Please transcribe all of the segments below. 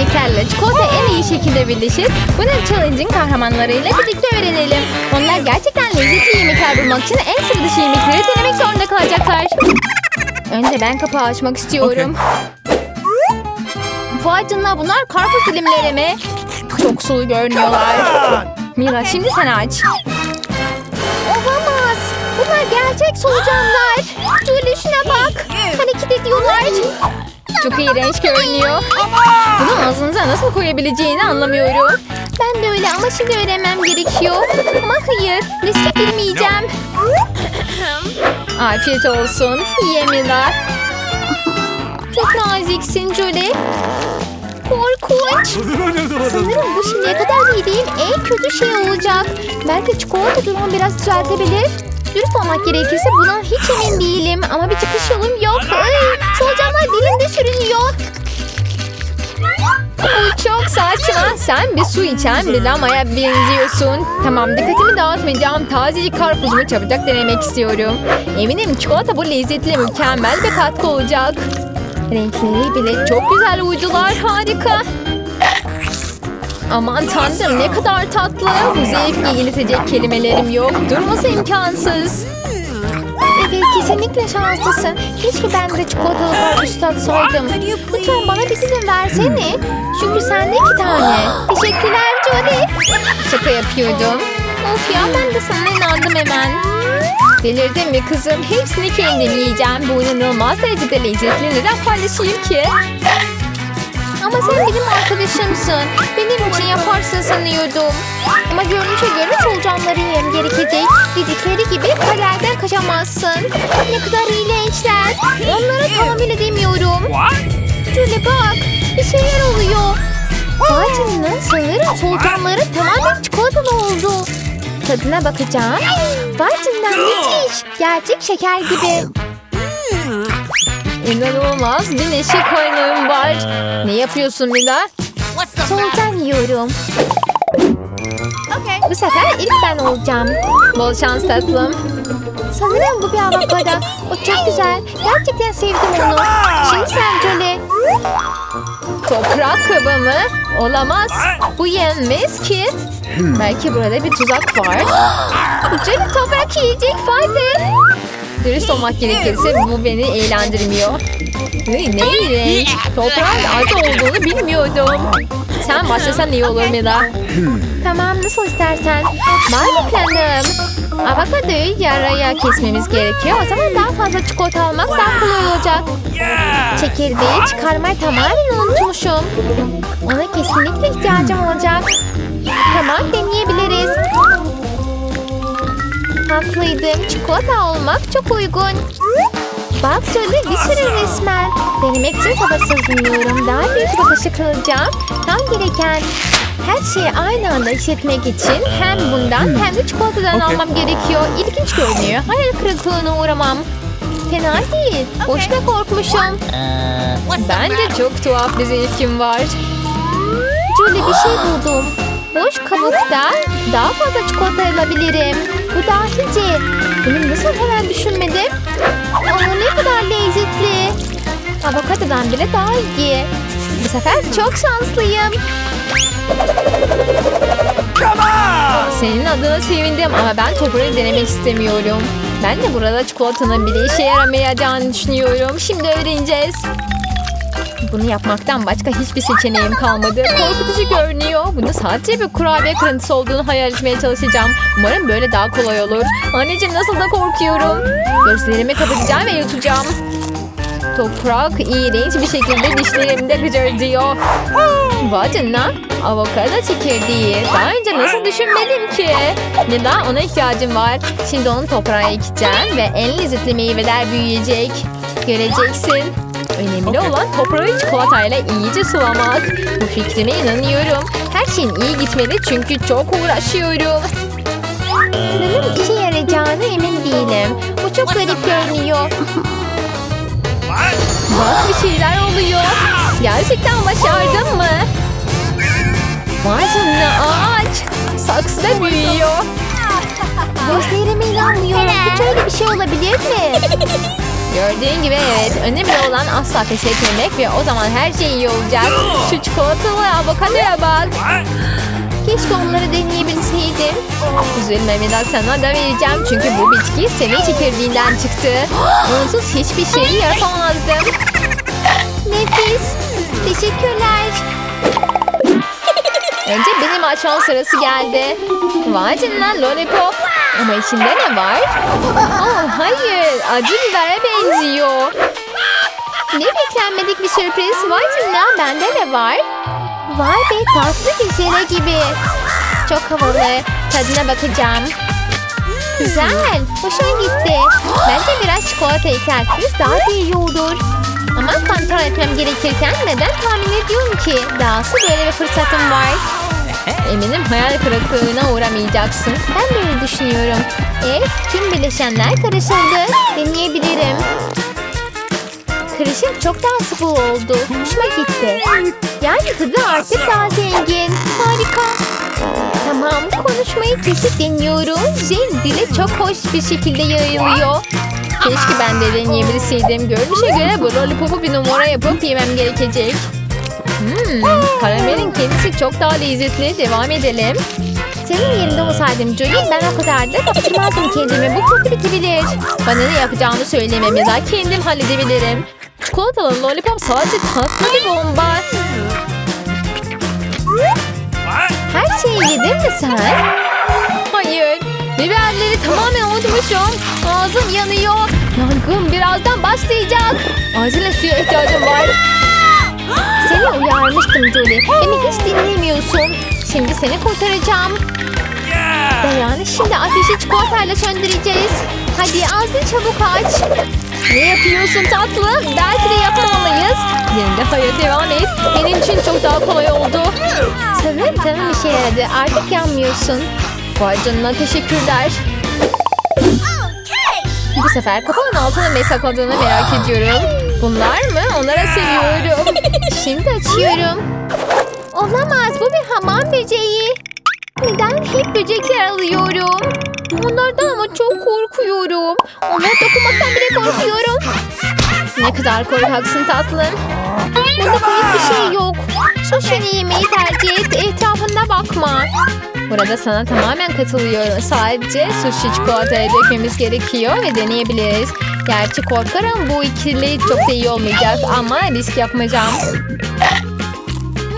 yiyeceklerle çikolata en iyi şekilde birleşir. Bunu challenge'in kahramanlarıyla birlikte öğrenelim. Onlar gerçekten lezzetli yemekler bulmak için en sıra dışı yemekleri denemek zorunda kalacaklar. Önce ben kapağı açmak istiyorum. Vay canına bunlar karpuz dilimleri mi? Çok sulu görünüyorlar. Mira şimdi sen aç. Olamaz. Bunlar gerçek solucanlar. Şuna bak. Hareket ediyorlar. Çok iğrenç görünüyor. Bunu ağzınıza nasıl koyabileceğini anlamıyorum. Ben de öyle ama şimdi öğrenmem gerekiyor. Ama hayır. Riske girmeyeceğim. Afiyet olsun. Ye Mila. Çok naziksin Julie. Korkunç. Sanırım bu şimdiye kadar yediğim en kötü şey olacak. Belki çikolata durumu biraz düzeltebilir. Dürüst olmak gerekirse bundan hiç emin değilim. Ama bir çıkış yolum yok. Ay, solucanlar dilimde sürünüyor. Bu çok saçma. Sen bir su içen bir lamaya benziyorsun. Tamam dikkatimi dağıtmayacağım. Tazecik karpuzumu çabucak denemek istiyorum. Eminim çikolata bu lezzetli mükemmel bir katkı olacak. Renkleri bile çok güzel uydular. Harika. Aman tanrım ne kadar tatlı. Bu zevki iletecek kelimelerim yok. Durması imkansız. Evet kesinlikle şanslısın. Keşke ben de çikolatalı karpuz tatsaydım. Lütfen bana bir dilim versene. Çünkü sende iki tane. Teşekkürler Jolie. Şaka yapıyordum. Of ya ben de sana inandım hemen. Delirdin mi kızım? Hepsini kendim yiyeceğim. Bu inanılmaz derecede lezzetli. Neden paylaşayım ki? Ama sen benim arkadaşımsın. Benim için yaparsın sanıyordum. Ama görünüşe göre solucanları yem gerekecek. Dedikleri gibi kaderden kaçamazsın. Ne kadar iğrençler. Onlara tahammül edemiyorum. Şöyle bak. Bir şeyler oluyor. Canına sanırım solucanları tamamen çikolatalı oldu. Tadına bakacağım. Canına müthiş. Gerçek şeker gibi. İnanılmaz bir neşe kaynağım var. Ne yapıyorsun Mila? Solucan yiyorum. Bu sefer ilk ben olacağım. Bol şans tatlım. Sanırım bu bir avokado. O çok güzel. Gerçekten sevdim onu. Şimdi sen Jolie. Toprak kabı mı? Olamaz. Bu yenmez ki. Belki burada bir tuzak var. Jolie toprak yiyecek fayda. Dürüst olmak gerekirse bu beni eğlendirmiyor. Hey, ne iğrenç. Toprağın acı olduğunu bilmiyordum. Sen başlasan iyi olur Mila. tamam nasıl istersen. Var mı planım? Avokadoyu yarıya kesmemiz gerekiyor. O zaman daha fazla çikolata almak daha kolay olacak. Çekirdeği çıkarmayı tamamen unutmuşum. Ona kesinlikle ihtiyacım olacak. Tamam deneyebiliriz. Haklıydım. Çikolata olmak çok uygun. Bak şöyle bir sürü resmen. Denemek için sabırsızlanıyorum. Daha büyük bir kaşık alacağım. Tam gereken her şeyi aynı anda hissetmek için hem bundan hem de çikolatadan Okay. almam gerekiyor. İlginç görünüyor. Hayal kırıklığına uğramam. Fena değil. Boşuna korkmuşum. Bence çok tuhaf bir zevkim var. Julie bir şey buldum. Boş kabukta daha fazla çikolata alabilirim. Bu dahice. Bunu nasıl hemen düşünmedim? Ama ne kadar lezzetli. Avokadodan bile daha iyi. Bu sefer çok şanslıyım. Senin adına sevindim ama ben toprağı denemek istemiyorum. Ben de burada çikolatanın bile işe yaramayacağını düşünüyorum. Şimdi öğreneceğiz. Bunu yapmaktan başka hiçbir seçeneğim kalmadı. Korkutucu görünüyor. Bunu sadece bir kurabiye kırıntısı olduğunu hayal etmeye çalışacağım. Umarım böyle daha kolay olur. Anneciğim nasıl da korkuyorum. Gözlerimi kapatacağım ve yutacağım. Toprak iğrenç bir şekilde dişlerimde gıcırdıyor. Vay canına. Avokado çekirdeği. Daha önce nasıl düşünmedim ki? Neden ona ihtiyacım var. Şimdi onu toprağa ekeceğim ve en lezzetli meyveler büyüyecek. Göreceksin. Önemli olan toprağı çikolatayla iyice sulamak. Bu fikrime inanıyorum. Her şeyin iyi gitmeli çünkü çok uğraşıyorum. Neden işe yarayacağına emin değilim. Bu çok garip görünüyor. Bak bir şeyler oluyor. Gerçekten başardın mı? Vay canına ağaç. Saksıda büyüyor. Gözlerime inanmıyorum. Hiç öyle bir şey olabilir mi? Gördüğün gibi evet. Önemli olan asla pes etmemek ve o zaman her şey iyi olacak. Şu çikolatalı avokadoya bak. Keşke onları deneyebilseydim. Üzülme Mila sana da vereceğim. Çünkü bu bitki senin çekirdeğinden çıktı. Onsuz hiçbir şeyi yapamazdım. Nefis. Teşekkürler. Önce benim açmam sırası geldi. Vay canına lollipop. Ama içinde ne var? Aa, hayır acı bibere benziyor. Ne beklenmedik bir sürpriz. Vay canına bende ne var? Vay be tatlı bir jele gibi. Çok havalı. Tadına bakacağım. Güzel. Hoşuma gitti. Bence biraz çikolata eklerseniz daha da iyi olur. Ama kontrol etmem gerekirken neden tahmin ediyorum ki? Dahası böyle bir fırsatım var. Eminim hayal kırıklığına uğramayacaksın. Ben böyle düşünüyorum. E, tüm bileşenler karışıldı. Deneyebilirim. Karışım çok daha sıvı oldu. Hoşuma gitti. Yani tadı artık daha zengin. Harika. Tamam konuşmayı kesip deniyorum. Jel dile çok hoş bir şekilde yayılıyor. Keşke ben de deneyebilseydim. Görünüşe göre bu lollipopu bir numara yapıp yemem gerekecek. Hmm, karamelin kendisi çok daha lezzetli. Devam edelim. Senin yerinde olsaydım Jolie ben o kadar da kaptırmazdım kendimi. Bu kötü bitebilir. Bana ne yapacağımı söylemem ya kendim halledebilirim. Çikolatalı lollipop sadece tatlı bir bomba. Her şeyi yedin mi sen? Hayır. Biberleri tamamen unutmuşum. Ağzım yanıyor. Yangın birazdan başlayacak. Acilen suya ihtiyacım var. Seni uyarmıştım Julie. Beni hiç dinlemiyorsun. Şimdi seni kurtaracağım. Dayan şimdi ateşi çikolatayla söndüreceğiz. Hadi ağzını çabuk aç. Ne yapıyorsun tatlım? Belki de yapmamalıyız. Yerinde hayır devam et. Benim için çok daha kolay oldu. Sanırım canım işe yaradı. Artık yanmıyorsun. Vay canına teşekkürler. Bu sefer kafanın altına ne sakladığını merak ediyorum. Bunlar mı? Onlara seviyorum. Şimdi açıyorum. Olamaz bu bir hamam böceği. Neden hep böcekler alıyorum? Onlardan ama çok korkuyorum. Onlara dokunmaktan bile korkuyorum. Ne kadar korkaksın tatlım. Bunda komik bir şey yok. Sushini yemeği tercih et. Etrafında bakma. Burada sana tamamen katılıyorum. Sadece sushi çikolataya dökmemiz gerekiyor ve deneyebiliriz. Gerçi korkarım bu ikili çok da iyi olmayacak ama risk yapmayacağım.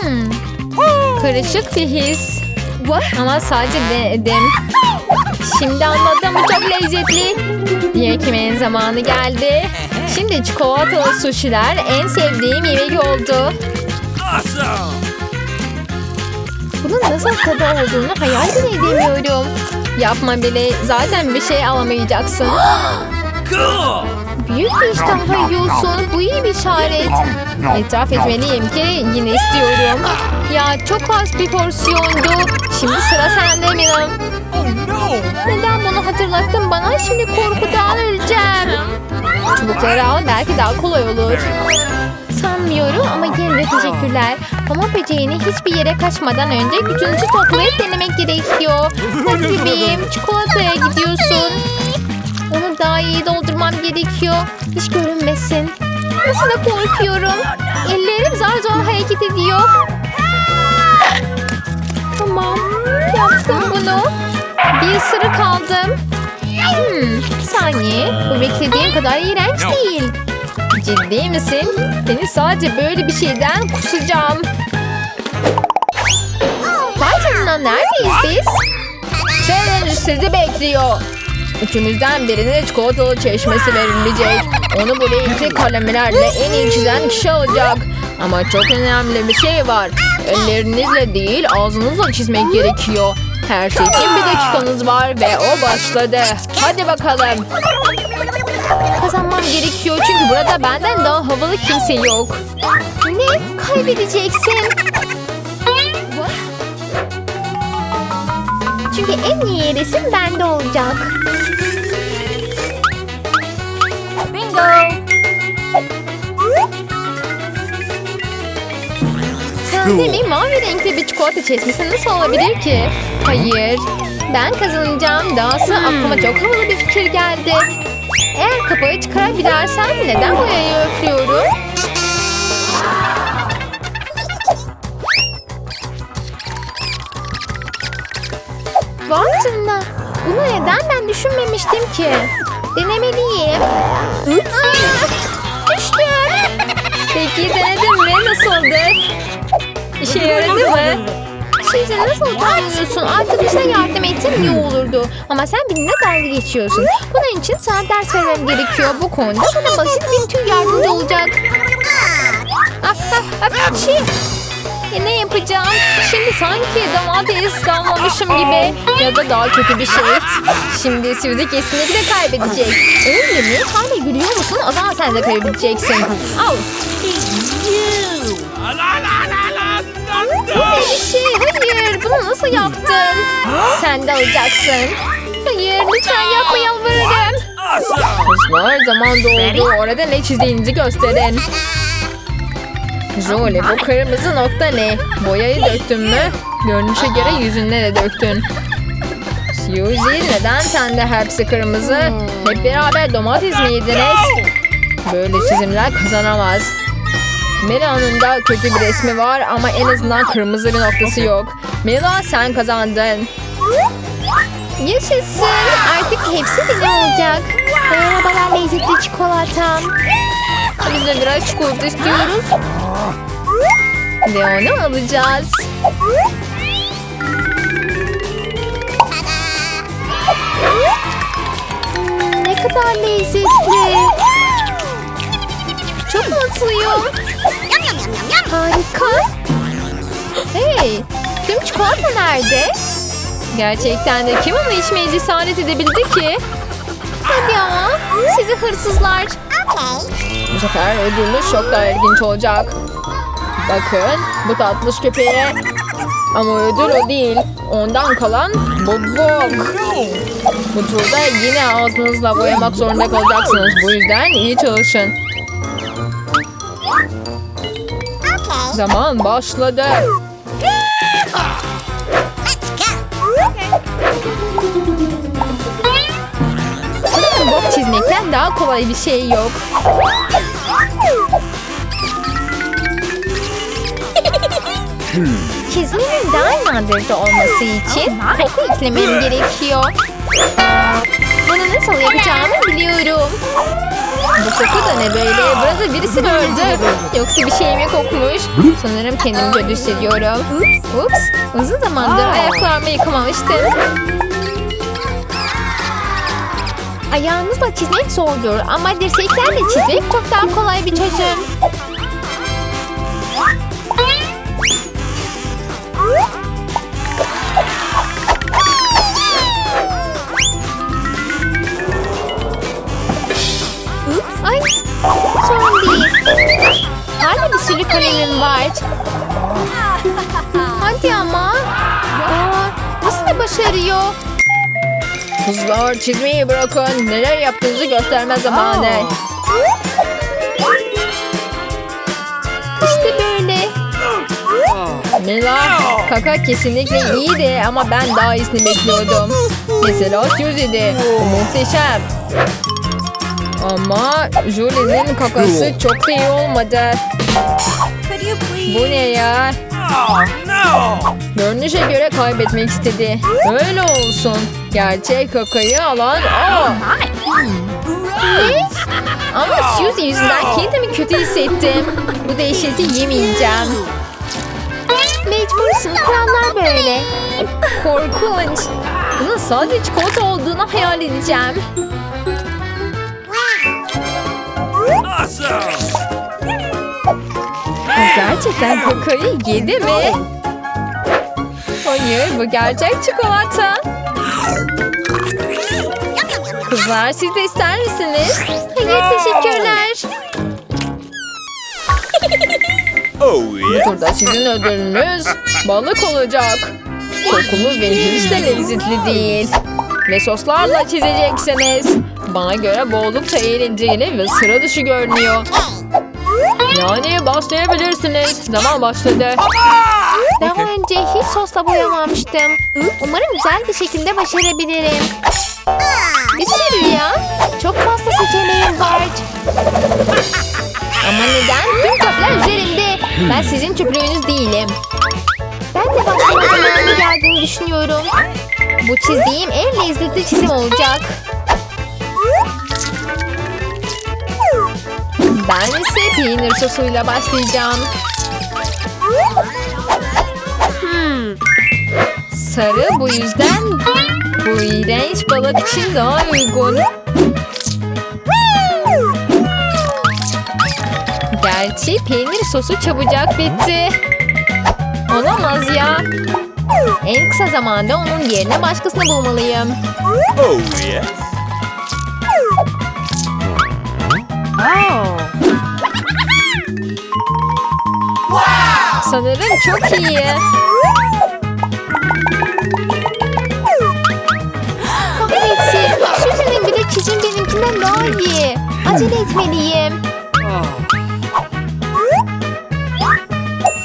Hmm. Karışık bir his. Ama sadece denedim. Şimdi anladım çok lezzetli. Diğer kimin zamanı geldi. Şimdi çikolatalı suşiler en sevdiğim yemek oldu. Bunun nasıl tadı olduğunu hayal bile edemiyorum. Yapma bile zaten bir şey alamayacaksın. Büyük bir iştahla yiyorsun. Bu iyi bir işaret. İtiraf etmeliyim ki yine istiyorum. Ya çok az bir porsiyondu. Şimdi sıra sende Mira. Oh! Neden bunu hatırlattın bana? Şimdi korkudan öleceğim. Çubukları al belki daha kolay olur. Sanmıyorum ama yine de teşekkürler. Ama böceğini hiçbir yere kaçmadan önce gücünüzü toplayıp denemek gerekiyor. Hadi bebeğim çikolataya gidiyorsun. Onu daha iyi doldurmam gerekiyor. Hiç görünmesin. Nasıl da korkuyorum. Ellerim zar zor hareket ediyor. Tamam. Yaptım bunu. Bir ısırık aldım. Hmm, bir saniye. Bu beklediğim kadar iğrenç değil. Ciddi misin? Beni sadece böyle bir şeyden kusacağım. Canına neredeyiz biz? Challenge sizi bekliyor. Üçümüzden birine çikolatalı çeşmesi verilecek. Onu bu renkli kalemelerle en iyi çizen kişi alacak. Ama çok önemli bir şey var. Ellerinizle değil ağzınızla çizmek gerekiyor. Her şey için bir dakikanız var ve o başladı. Hadi bakalım. Kazanmam gerekiyor çünkü burada benden daha havalı kimse yok. Ne? Kaybedeceksin. Çünkü en iyi resim bende olacak. Bingo. Mi mavi renkli bir çikolata çeşmesi nasıl olabilir ki? Hayır. Ben kazanacağım. Dahası aklıma çok havalı bir fikir geldi. Eğer kapağı çıkarabilirsem neden boyayı öflüyorum? Vay canına. Bunu neden ben düşünmemiştim ki? Denemeliyim. Aa, düştüm. Peki denedin mi? Nasıldı? İşe yaradı mı? Suzy nasıl tanıyorsun? Arkadaşına yardım etsen iyi olurdu. Ama sen benimle dalga geçiyorsun. Bunun için sana ders vermem gerekiyor. Bu konuda bana basit bir tür yardımcı olacak. Ah, ah, ah, şey. E, ne yapacağım? Şimdi sanki domates damlamışım gibi. Ya da daha kötü bir şey. Şimdi Suzy kesinlikle kaybedecek. Öyle mi? Hala gülüyor musun? O zaman sen de kaybedeceksin. Al. Şey. Hayır. Bunu nasıl yaptın? Sen de alacaksın. Hayır. Lütfen yapma yalvarırım. Kızlar zaman doldu. Orada ne çizdiğinizi gösterin. Jolie bu kırmızı nokta ne? Boyayı döktün mü? Görünüşe göre yüzüne de döktün. Suzy neden sende hepsi kırmızı? Hep beraber domates mi yediniz? Böyle çizimler kazanamaz. Mela'nın da kötü bir resmi var ama en azından kırmızı bir noktası yok. Mela sen kazandın. Yaşasın. Artık hepsi benim olacak. Merhabalar lezzetli çikolatam. Biz de biraz çikolata istiyoruz. Ve onu alacağız. Hmm, ne kadar lezzetli. Çok mutluyum. Harika. Hey, tüm çikolata nerede? Gerçekten de kim onu içmeye cesaret edebildi ki? Hadi ama sizi hırsızlar. Bu sefer ödüllü çok daha ilginç olacak. Bakın bu tatlış köpeğe. Ama ödül o değil. Ondan kalan bobok. Bu turda yine ağzınızla boyamak zorunda kalacaksınız. Bu yüzden iyi çalışın. Zaman başladı. Sanırım bok çizmekten daha kolay bir şey yok. Çizmenin daha nadirde olması için koku eklemem gerekiyor. Bunu nasıl yapacağımı biliyorum. Bu koku da ne böyle? Burada birisi mi öldü? Yoksa bir şey mi kokmuş? Sanırım kendimi kötü hissediyorum. Ups, uzun zamandır ayaklarımı yıkamamıştım. Ayağınızla çizmek zordur ama dirseklerle çizmek çok daha kolay bir çözüm. Hadi ama. Aa, nasıl da başarıyor? Kızlar çizmeyi bırakın. Neler yaptığınızı gösterme zamanı. İşte böyle. Mila, kaka kesinlikle iyiydi ama ben daha iyisini bekliyordum. Mesela Suzy'di. Muhteşem. Ama Julie'nin kakası çok da iyi olmadı. Bu ne ya? Oh. Görünüşe göre kaybetmek istedi. Öyle olsun. Gerçek kakayı alan o. Ne? Ama Suzy yüzünden kendimi kötü hissettim. Bu dehşeti yemeyeceğim. Mecbursun. Kurallar böyle. Korkunç. Bunun sadece çikolata olduğunu hayal edeceğim. Bu gerçekten kakayı yedi mi? Hayır bu gerçek çikolata. Kızlar siz de ister misiniz? Hayır teşekkürler. Oh Bu yeah. turda sizin ödülünüz balık olacak. Kokulu ve hiç de lezzetli değil. Ve soslarla çizeceksiniz. Bana göre bu oldukça eğlenceli ve sıra dışı görünüyor. Yani başlayabilirsiniz. Zaman başladı. Daha önce hiç sosla boyamamıştım. Umarım güzel bir şekilde başarabilirim. Bir sürü ya. Çok fazla seçeneğim var. Ama neden? Tüm çöpler üzerimde. Ben sizin çöplüğünüz değilim. Ben de başlama zamanı geldiğini düşünüyorum. Bu çizdiğim en lezzetli çizim olacak. Ben ise peynir sosuyla başlayacağım. Hmm. Sarı bu yüzden bu iğrenç balık için daha uygun. Gerçi peynir sosu çabucak bitti. Olamaz ya. En kısa zamanda onun yerine başkasını bulmalıyım. Oh, yes. Sanırım çok iyi. Kahretsin. Suzy'nin bile çizim benimkinden daha iyi. Acele etmeliyim.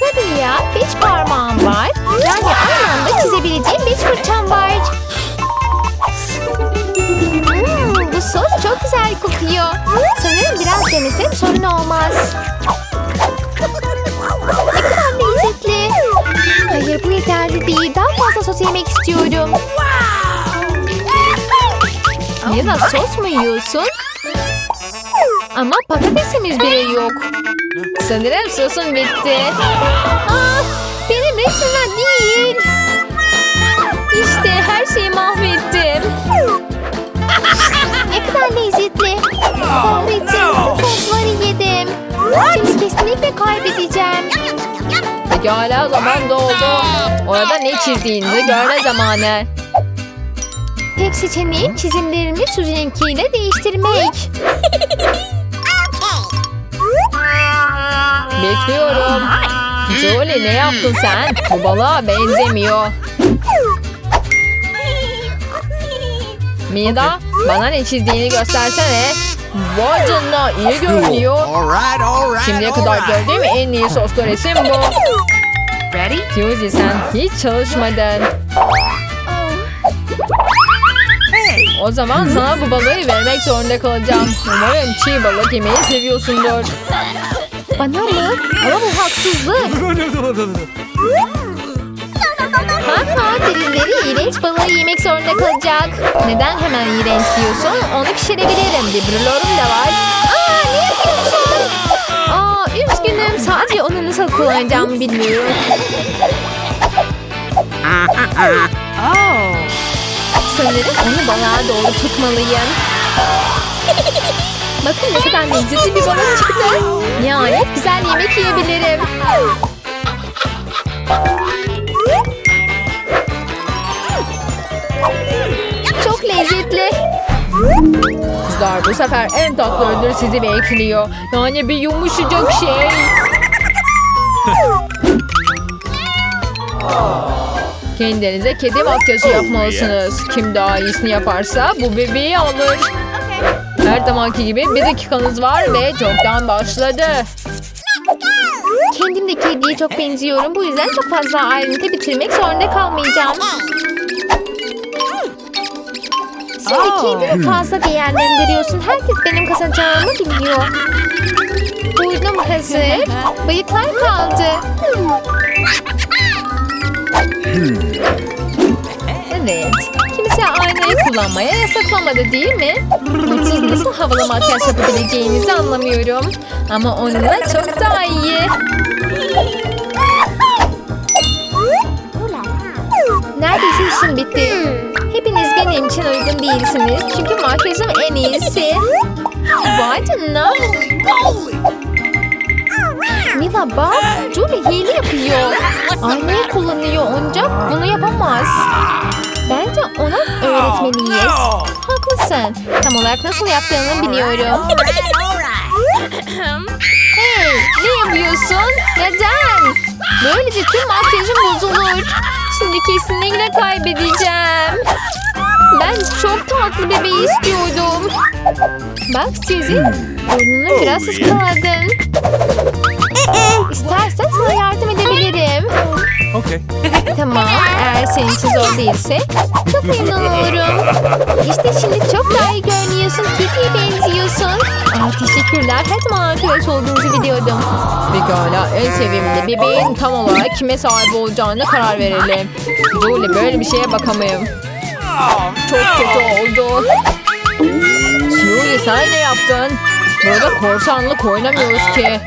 Tabii ya. Beş parmağım var. Yani aynı anda çizebileceğim beş fırçam var. Hmm, bu sos çok güzel kokuyor. Sanırım biraz denesem sorun olmaz. Yemek istiyorum. Da sos mu yiyorsun? Ama patatesimiz bile yok. Sanırım sosun bitti. Aa, benim resimler değil. İşte her şeyi mahvettim. Ne kadar lezzetli. Kahretsin bütün sosları yedim. Şimdi kesinlikle kaybedeceğim. Pekala zaman doldu. Orada ne çizdiğinizi görme zamanı. Tek seçeneğim çizimlerimi Suzy'ninkiyle değiştirmek. Bekliyorum. Jolie ne yaptın sen? Bu balığa benzemiyor. Mida bana ne çizdiğini göstersene. Vay canına iyi görünüyor. All right, all right. Şimdiye kadar right. gördüğüm en iyi soslu resim bu. Ready? Suzy sen hiç çalışmadın. O zaman sana bu balığı vermek zorunda kalacağım. Umarım çiğ balık yemeyi seviyorsundur. Bana mı? Ama bu haksızlık. Birileri iğrenç balığı yemek zorunda kalacak. Neden hemen iğrenç diyorsun? Onu pişirebilirim. Bir brülörüm de var. Aa ne yapıyorsun? Aa üzgünüm. Sadece onu nasıl kullanacağımı bilmiyorum. Sanırım onu balığa doğru tutmalıyım. Bakın ne kadar lezzetli bir balık çıktı. Nihayet güzel yemek yiyebilirim. Çok lezzetli. Kızlar bu sefer en tatlı ödül sizi bekliyor. Yani bir yumuşacak şey. Kendinize kedi makyajı yapmalısınız. Kim daha iyisini yaparsa bu bebeği alır. Her zamanki gibi bir dakikanız var ve çoktan başladı. Kendim de kediye çok benziyorum. Bu yüzden çok fazla ayrıntı bitirmek zorunda kalmayacağım. Şimdi kendini fazla değerlendiriyorsun. Herkes benim kazanacağımı biliyor. Burnum hazır. Bıyıklar kaldı. Evet. Kimse aynayı kullanmaya yasaklamadı değil mi? Siz nasıl havalı makyaj yapabileceğinizi anlamıyorum. Ama onunla çok daha iyi. Neredeyse işim bitti. Hepiniz benim için uygun değilsiniz. Çünkü makyajım en iyisi. Vay canına. Mila bak. Julie hile yapıyor. Aynayı kullanıyor ancak bunu yapamaz. Bence ona öğretmeliyiz. No. Haklısın. Tam olarak nasıl yaptığını biliyorum. Hey ne yapıyorsun? Neden? Böylece tüm makyajım bozulur. Şimdi kesinlikle kaybedeceğim. Ben çok tatlı bebeği istiyordum. Bak Suzy, burnunu biraz Oh, ıskaladın. İstersen sana yardım edebilirim. Okay. Tamam, eğer senin için zor değilse çok memnun olurum. İşte şimdi çok daha iyi görünüyorsun, Kitty'ye benziyorsun. Aa, teşekkürler, her zaman arkadaş olduğunuzu biliyordum. Pekala, en sevimli bebeğin tam olarak kime sahip olacağına karar verelim. Julie böyle bir şeye bakamayım. Çok kötü oldu. Julie sen ne yaptın? Burada korsanlık oynamıyoruz ki.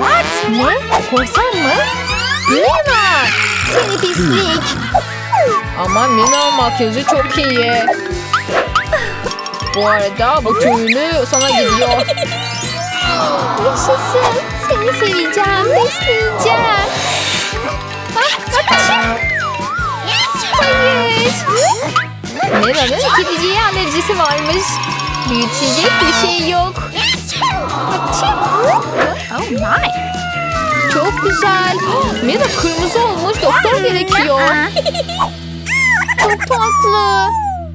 Ne? Korsan mı? Mina! Seni pislik. Ama Mina makyajı çok iyi. Bu arada bu tüylü sana gidiyor. Yaşasın. Seni seveceğim, besleyeceğim. Ah, ah, Hayır. Mina'nın kediciye alerjisi varmış. Büyütecek bir şey yok. Oh my. Çok güzel. Mina kırmızı olmuş. Doktor gerekiyor. Çok tatlı.